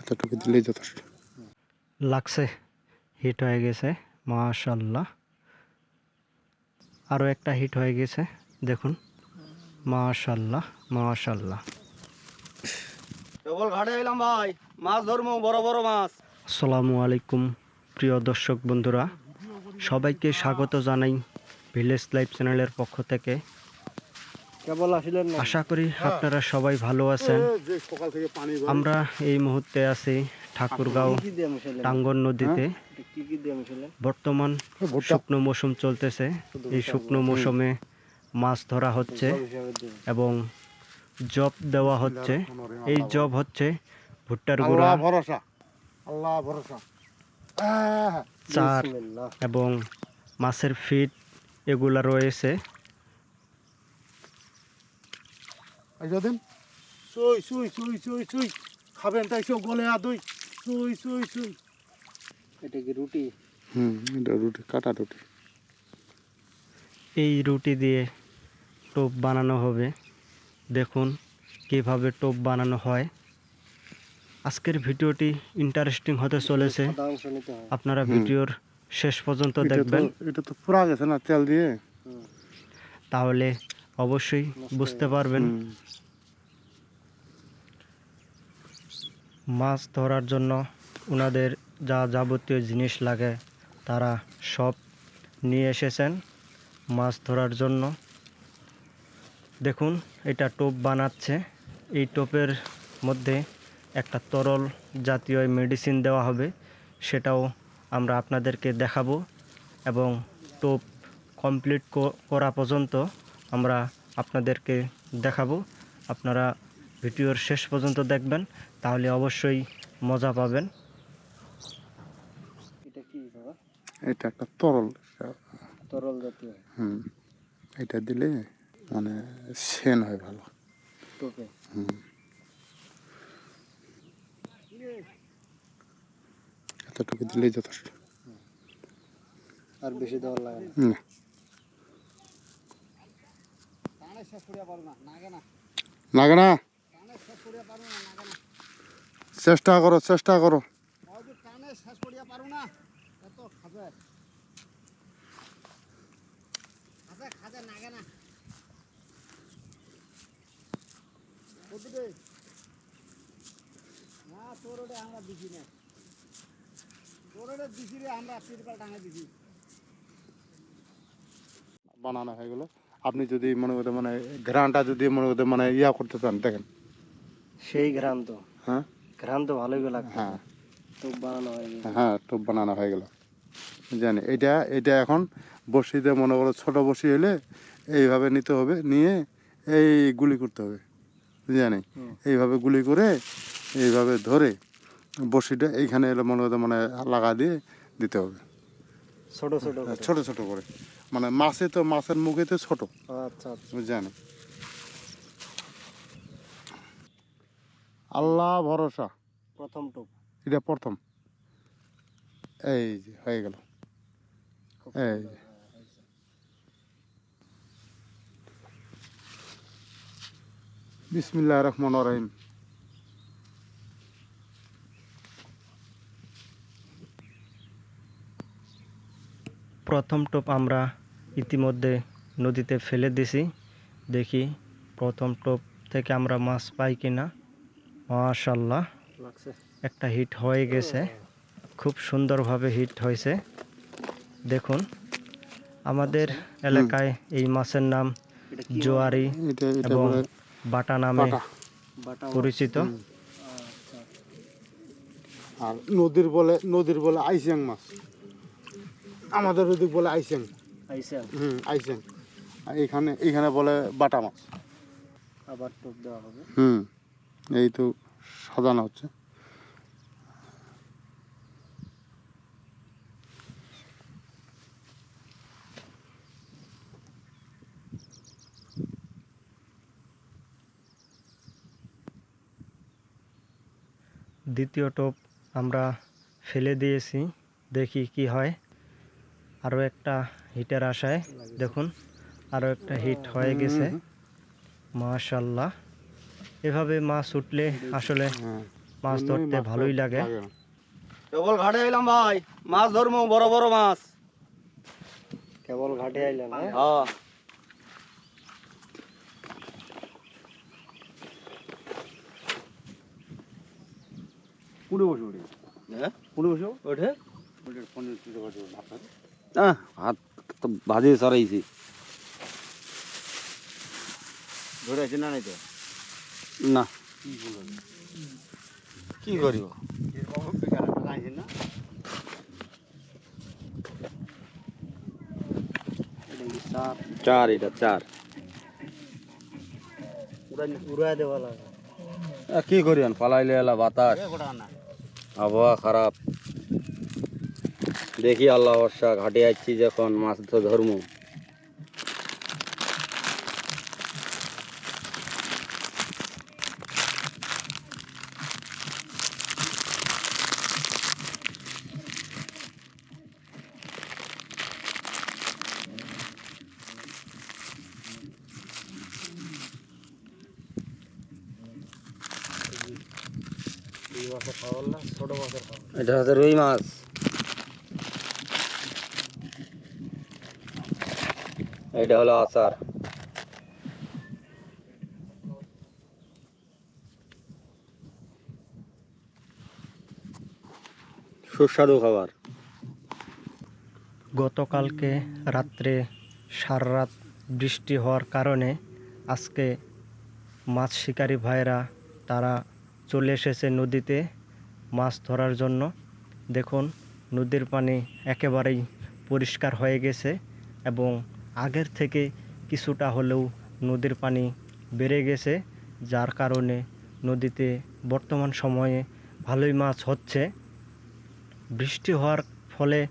এতটুকু দিলেই যথেষ্ট। লাগছে হিট হয়ে গেছে মাশাল্লাহ আরও একটা হিট হয়ে গেছে দেখুন। মাশাল্লাহ মাশাল্লাহ কেবল ঘাটে এলাম ভাই মাছ ধরবো বড় বড় মাছ। আসসালামু আলাইকুম প্রিয় দর্শক বন্ধুরা। সবাইকে স্বাগত জানাই ভিলেজ লাইফ চ্যানেলের পক্ষ থেকে। আশা করি আপনারা সবাই ভালো আছেন। আমরা এই মুহূর্তে আছি ঠাকুরগাঁও টাঙ্গন নদীতে। মিশালেন বর্তমান শুকনো মৌসুম চলতেছে। এই শুকনো মৌসুমে মাছ ধরা হচ্ছে এবং জব দেওয়া হচ্ছে। এই জব হচ্ছে ভুট্টার গুঁড়া। চার এবং মাছের ফিট এগুলা রয়েছে। এই যদিন সুই সুই সুই সুই সুই খাবেন তাই সব গলে আদই সুই সুই সুই এটা কি রুটি? হুম এটা রুটি কাটা রুটি। এই রুটি দিয়ে টোপ বানানো হবে। দেখুন কীভাবে টোপ বানানো হয়। আজকের ভিডিওটি ইন্টারেস্টিং হতে চলেছে। আপনারা ভিডিওর শেষ পর্যন্ত দেখবেন। এটা তো পুরা গেছে না তেল দিয়ে? তাহলে অবশ্যই বুঝতে পারবেন। মাছ ধরার জন্য ওনাদের যা যাবতীয় জিনিস লাগে তারা সব নিয়ে এসেছেন মাছ ধরার জন্য। দেখুন এটা টোপ বানাচ্ছে। এই টোপের মধ্যে একটা তরল জাতীয় মেডিসিন দেওয়া হবে সেটাও আমরা আপনাদেরকে দেখাবো। এবং টোপ কমপ্লিট করা পর্যন্ত আমরা আপনাদেরকে দেখাবো। আপনারা ভিডিওর শেষ পর্যন্ত দেখবেন তাহলে অবশ্যই মজা পাবেন। এটা কি বাবা? এটা একটা তরল তরল জাতীয়। হুম এটা দিলে মানে সেন হয় ভালো। টোপে হুম। এতটুকু দিলেই যথেষ্ট। আর বেশি দেওয়ার লাগে না হুম লাগে না চেষ্টা করো চেষ্টা করো। বানানো হয়ে গেল। আপনি যদি মনে করতে মানে ঘ্রানটা যদি মনে করতে মানে ইয়া করতে চান দেখেন। সেই ঘ্রাণ তো হ্যাঁ? ঘ্রাণ তো ভালোই লাগবে। হ্যাঁ। টোপ বানানো হয় হ্যাঁ টোপ বানানো হয়ে গেল। জানি এটা এটা এখন বসিতে মনে করো ছোট বসি হলে এইভাবে নিতে হবে নিয়ে এই গুলি করতে হবে। জানি এইভাবে গুলি করে এইভাবে ধরে বসিটা এইখানে এলে মনে করতে মানে লাগা দিয়ে দিতে হবে। ছোট ছোট করে। ছোট ছোট করে। মানে মাছে তো মাছের মুখে তো ছোট। আচ্ছা আচ্ছা। জানি আল্লাহ ভরসা। প্রথম টোপ এটা প্রথম। এই যে হয়ে গেল। এই। যে। বিসমিল্লাহ রহমান রহিম। প্রথম টোপ আমরা ইতিমধ্যে নদীতে ফেলে দিছি। দেখি প্রথম টোপ থেকে আমরা মাছ পাই কিনা। মাশাল্লাহ একটা হিট হয়ে গেছে। খুব সুন্দরভাবে হিট হয়েছে। দেখুন আমাদের এলাকায় এই মাছের নাম জোয়ারি এবং বাটা নামে পরিচিত। আচ্ছা আর নদীর বলে নদীর বলে আইসিয়াং মাছ। আমাদের ওদিক বলে আইসিয়াং। হুম আইসিয়াং আর এখানে এখানে বলে বাটা মাছ। আবার টোপ দেওয়া হবে। হুম এই তো সাজানো হচ্ছে। দ্বিতীয় টোপ আমরা ফেলে দিয়েছি। দেখি কি হয়। আরও একটা হিটের আশায়। দেখুন আরও একটা হিট হয়ে গেছে। মাশাল্লাহ এভাবে মাছ উঠলে আসলে মাছ ধরতে ভালোই লাগে। কেবল ঘাটে এলাম ভাই। মাছ ধরবো বড় বড় মাছ। কেবল ঘাটে আইলেন হ্যাঁ? পুরো বসে উঠে হ্যাঁ? বসে। ওঠে? হাত তো ভাজে সরাইছি। ধরে আছে না নাই তো? না। কি করিব? চার এটা চার। উড়াই দেওয়া কি করিবেন পালাইলে এলা বাতাস। আবহাওয়া খারাপ। দেখি আল্লাহ বর্ষা ঘাটে যাচ্ছি যখন মাছ তো ধর্ম। এটা হচ্ছে রুই মাছ। এটা হলো আচার। সুস্বাদু খাবার। গতকালকে রাত্রে সারা রাত বৃষ্টি হওয়ার কারণে আজকে মাছ শিকারী ভাইরা তারা চলে এসেছে নদীতে মাছ ধরার জন্য। দেখুন, নদীর পানি একেবারেই পরিষ্কার হয়ে গেছে এবং আগের থেকে কিছুটা হলেও নদীর পানি বেড়ে গেছে, যার কারণে নদীতে বর্তমান সময়ে ভালোই মাছ হচ্ছে। বৃষ্টি হওয়ার ফলে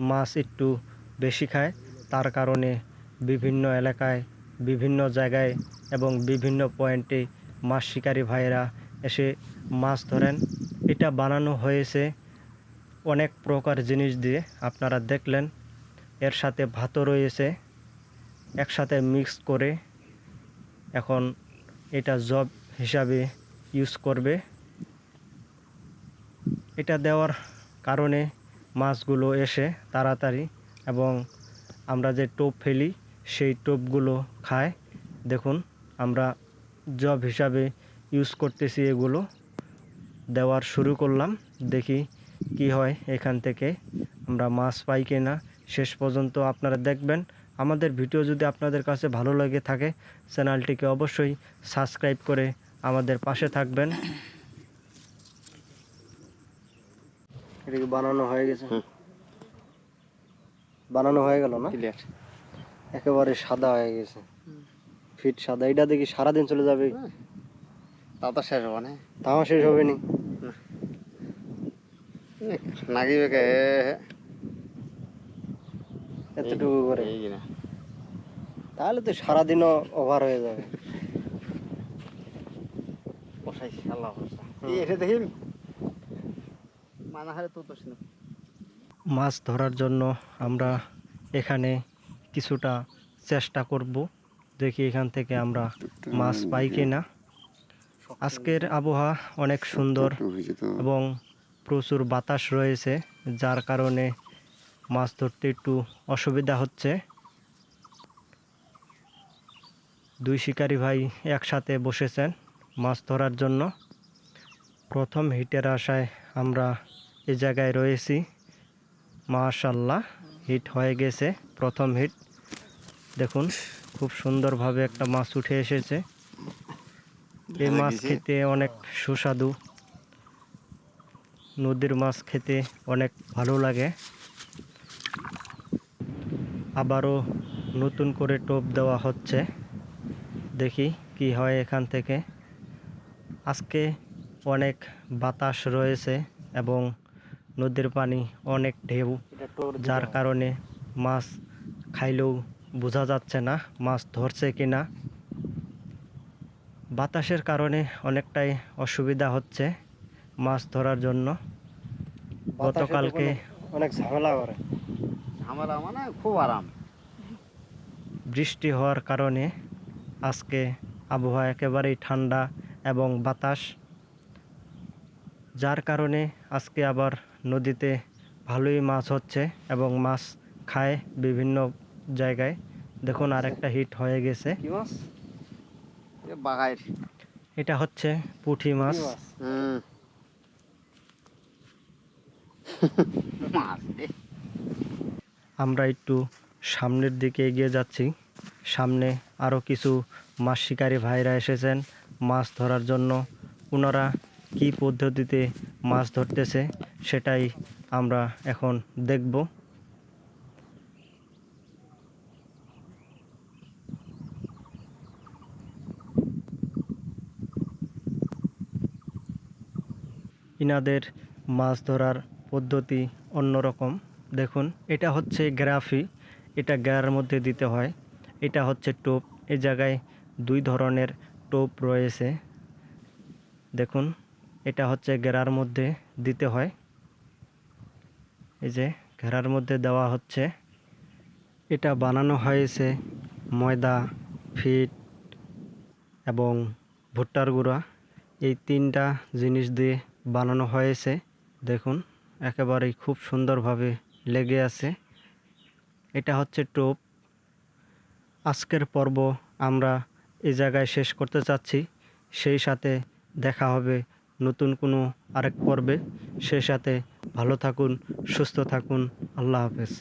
মাছ একটু বেশি খায়, তার কারণে বিভিন্ন এলাকায়, বিভিন্ন জায়গায় এবং বিভিন্ন পয়েন্টে মাছ শিকারী ভাইয়েরা এসে মাছ ধরেন। এটা বানানো হয়েছে অনেক প্রকার জিনিস দিয়ে, আপনারা দেখলেন। এর সাথে ভাতও রয়েছে। একসাথে মিক্স করে এখন এটা জব হিসাবে ইউজ করবে। এটা দেওয়ার কারণে মাছগুলো এসে তাড়াতাড়ি এবং আমরা যে টোপ ফেলি সেই টোপগুলো খায়। দেখুন, আমরা জব হিসাবে ইউজ করতেছি এগুলো। দেওয়ার শুরু করলাম, দেখি কি হয় এখান থেকে। আমরা মাছ পাই কিনা, শেষ পর্যন্ত আপনারা দেখবেন। আমাদের ভিডিও যদি আপনাদের কাছে ভালো লেগে থাকে চ্যানেলটিকে অবশ্যই সাবস্ক্রাইব করে আমাদের পাশে থাকবেন। এটা বানানো হয়ে গেছে। বানানো হয়ে গেল না? একেবারে সাদা হয়ে গেছে। ফিট সাদা। এটা দেখি সারাদিন চলে যাবে তা তো শেষ হব না। তাও শেষ হবে নি। নাগিবে কে এতটুকু করে। তাহলে তো সারাদিনও ওভার হয়ে যাবে। মাছ ধরার জন্য আমরা এখানে কিছুটা চেষ্টা করব। দেখি এখান থেকে আমরা মাছ পাই কিনা। আজকের আবহাওয়া অনেক সুন্দর এবং প্রচুর বাতাস রয়েছে যার কারণে মাছ ধরতে একটু অসুবিধা হচ্ছে। দুই শিকারী ভাই একসাথে বসেছেন মাছ ধরার জন্য। প্রথম হিটের আশায় আমরা এ জায়গায় রয়েছি। মাশাল্লাহ হিট হয়ে গেছে প্রথম হিট। দেখুন খুব সুন্দরভাবে একটা মাছ উঠে এসেছে। এই মাছ খেতে অনেক সুস্বাদু। নদীর মাছ খেতে অনেক ভালো লাগে। আবারও নতুন করে টোপ দেওয়া হচ্ছে। দেখি কি হয় এখান থেকে। আজকে অনেক বাতাস রয়েছে এবং নদীর পানি অনেক ঢেউ যার কারণে মাছ খাইলেও বোঝা যাচ্ছে না মাছ ধরছে কি না বাতাসের কারণে অনেকটাই অসুবিধা হচ্ছে মাছ ধরার জন্য। গতকালকে অনেক ঝামেলা করে। ঝামেলা মানে খুব আরাম। বৃষ্টি হওয়ার কারণে আজকে আবহাওয়া একেবারেই ঠান্ডা এবং বাতাস যার কারণে আজকে আবার নদীতে ভালোই মাছ হচ্ছে এবং মাছ খায় বিভিন্ন জায়গায়। দেখুন আরেকটা হিট হয়ে গেছে। এটা হচ্ছে পুঁটি মাছ। মাছ। আমরা একটু সামনের দিকে এগিয়ে যাচ্ছি। সামনে আরও কিছু মাছ শিকারী ভাইরা এসেছেন, মাছ ধরার জন্য। ওনারা কী পদ্ধতিতে মাছ ধরতেছে সেটাই আমরা এখন দেখব। ইনাদের মাছ ধরার পদ্ধতি অন্যরকম। দেখুন, এটা হচ্ছে গ্রাফি। এটা গ্যারার মধ্যে দিতে হয়। এটা হচ্ছে টোপ। এই জায়গায় দুই ধরনের টোপ রয়েছে। দেখুন, এটা হচ্ছে ঘেরার মধ্যে দিতে হয়। এই যে ঘেরার মধ্যে দেওয়া হচ্ছে। এটা বানানো হয়েছে ময়দা, ফিট এবং ভুট্টার গুঁড়া। এই তিনটা জিনিস দিয়ে বানানো হয়েছে। দেখুন, একেবারেই খুব সুন্দরভাবে লেগে আছে। এটা হচ্ছে টোপ। আজকের পর্ব আমরা এ জায়গায় শেষ করতে চাচ্ছি। সেই সাথে দেখা হবে নতুন কোনো আরেক পর্বে। সেই সাথে ভালো থাকুন, সুস্থ থাকুন। আল্লাহ হাফেজ।